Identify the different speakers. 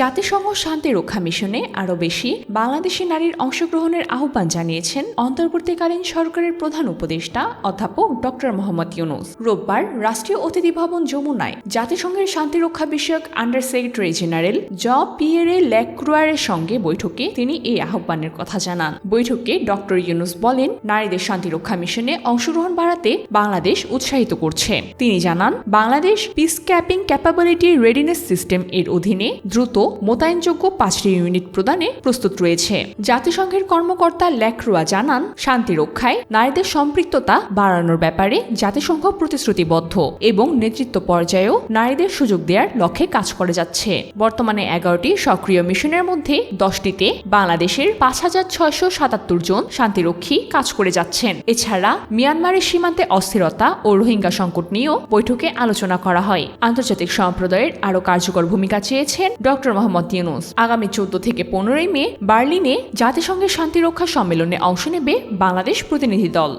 Speaker 1: জাতিসংঘ শান্তি রক্ষা মিশনে আরও বেশি বাংলাদেশি নারীর অংশগ্রহণের আহ্বান জানিয়েছেন অন্তর্বর্তীকালীন সরকারের প্রধান উপদেষ্টা অধ্যাপক ডক্টর মোহাম্মদ ইউনুস। রোববার রাষ্ট্রীয় অতিথি ভবন যমুনায় জাতিসংঘের শান্তিরক্ষা বিষয়ক under secretary general Jean Pierre ল্যাক্রুয়ারের সঙ্গে বৈঠকে তিনি এই আহ্বানের কথা জানান। বৈঠকে ডক্টর ইউনুস বলেন, নারীদের শান্তিরক্ষা মিশনে অংশগ্রহণ বাড়াতে বাংলাদেশ উৎসাহিত করছে। তিনি জানান, Bangladesh peace keeping capability readiness system এর অধীনে দ্রুত মোতায়েনযোগ্য পাঁচটি ইউনিট প্রদানে প্রস্তুত রয়েছে। জাতিসংঘের কর্মকর্তা ল্যাক্রোয়া জানান, শান্তি রক্ষায় নারীদের সম্পৃক্ততা বাড়ানোর ব্যাপারে জাতিসংঘ প্রতিশ্রুতিবদ্ধ এবং নেতৃত্ব পর্যায়েও নারীদের সুযোগ দেওয়ার লক্ষ্যে কাজ করে যাচ্ছে। বর্তমানে এগারোটি সক্রিয় মিশনের মধ্যে দশটিতে বাংলাদেশের পাঁচ হাজার ছয়শো সাতাত্তর জন শান্তিরক্ষী কাজ করে যাচ্ছেন। এছাড়া মিয়ানমারের সীমান্তে অস্থিরতা ও রোহিঙ্গা সংকট নিয়েও বৈঠকে আলোচনা করা হয়। আন্তর্জাতিক সম্প্রদায়ের আরও কার্যকর ভূমিকা চেয়েছেন ডক্টর মোহাম্মদ ইউনুস। আগামী চোদ্দ থেকে পনেরোই মে বার্লিনে জাতিসংঘের শান্তিরক্ষা সম্মেলনে অংশ নেবে বাংলাদেশ প্রতিনিধি দল।